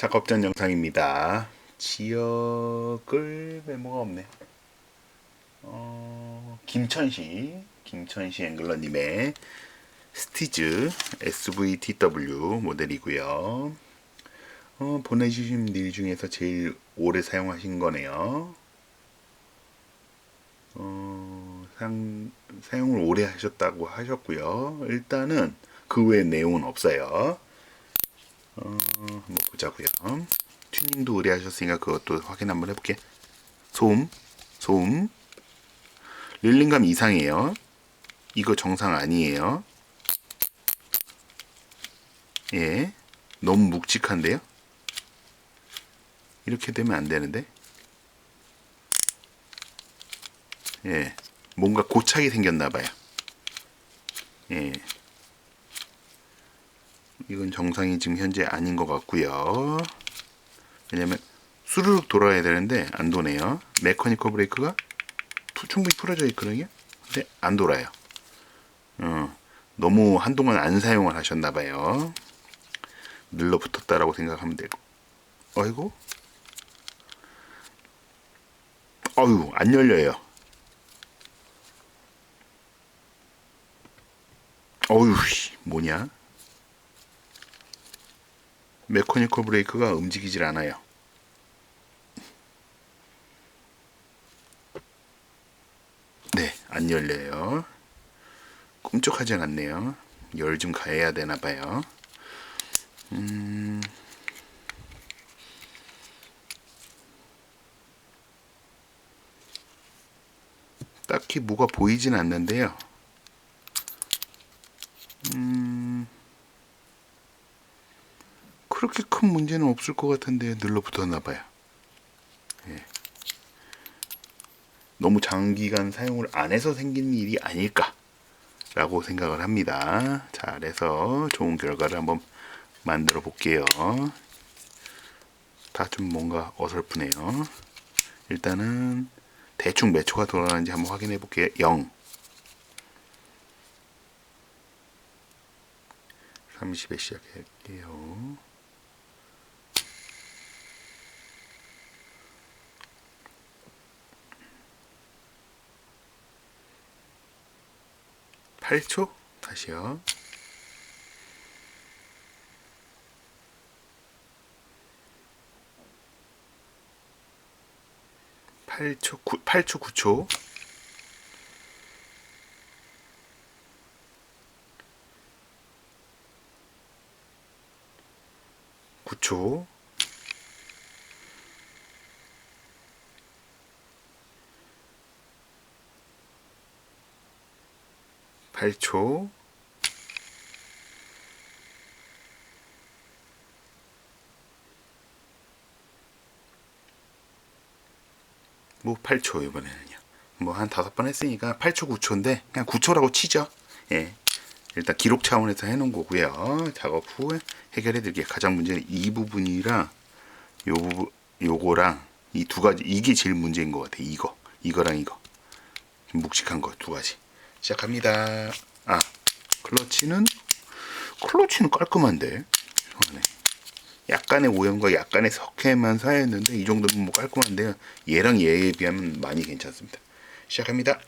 작업 전 영상입니다. 지역을 메모가 없네. 어, 김천시, 김천시 앵글러님의 스티즈 SVTW 모델이고요. 어, 보내주신 일 중에서 제일 오래 사용하신 거네요. 어, 사용, 사용을 오래 하셨다고 하셨고요. 일단은 그 외에 내용은 없어요. 어, 한번 보자고요. 튜닝도 오래 하셨으니까 그것도 확인 한번 해볼게. 소음, 소음. 릴링감 이상이에요. 이거 정상 아니에요. 예, 너무 묵직한데요. 이렇게 되면 안 되는데. 예, 뭔가 고착이 생겼나 봐요. 예. 이건 정상이 지금 현재 아닌 것 같고요. 왜냐면 수르륵 돌아야 되는데 안 도네요. 메커니컬 브레이크가 투- 충분히 풀어져 있거든요. 근데 안 돌아요. 어, 너무 한동안 안 사용을 하셨나 봐요. 늘러붙었다라고 생각하면 되고. 어이구. 어유 안 열려요. 어유 씨, 뭐냐? 메커니컬 브레이크가 움직이질 않아요. 네, 안 열려요. 꿈쩍하진 않네요. 열 좀 가해야 되나 봐요. 음. 딱히 뭐가 보이진 않는데요. 그렇게 큰 문제는 없을 것 같은데 늘러붙었나 봐요. 예. 너무 장기간 사용을 안 해서 생긴 일이 아닐까라고 생각을 합니다. 자, 그래서 좋은 결과를 한번 만들어 볼게요. 다 좀 뭔가 어설프네요. 일단은 대충 몇 초가 돌아가는지 한번 확인해 볼게요. 0. 30에 시작할게요. 팔초 다시요. 팔초 9, 8초 9초. 구초 팔초 뭐 8초 이번에는요. 뭐 한 다섯 번 했으니까 8초 9초인데 그냥 9초라고 치죠. 예. 일단 기록 차원에서 해놓은 거고요. 작업 후에 해결해 드릴게요. 가장 문제는 이 부분이랑 요 부분 요거랑 이 두 가지 이게 제일 문제인 것 같아. 이거 이거랑 이거 묵직한 거 두 가지 시작합니다. 아 클러치는 클러치는 깔끔한데. 약간의 오염과 약간의 석회만 사였는데 이 정도면 뭐 깔끔한데요. 얘랑 얘에 비하면 많이 괜찮습니다. 시작합니다.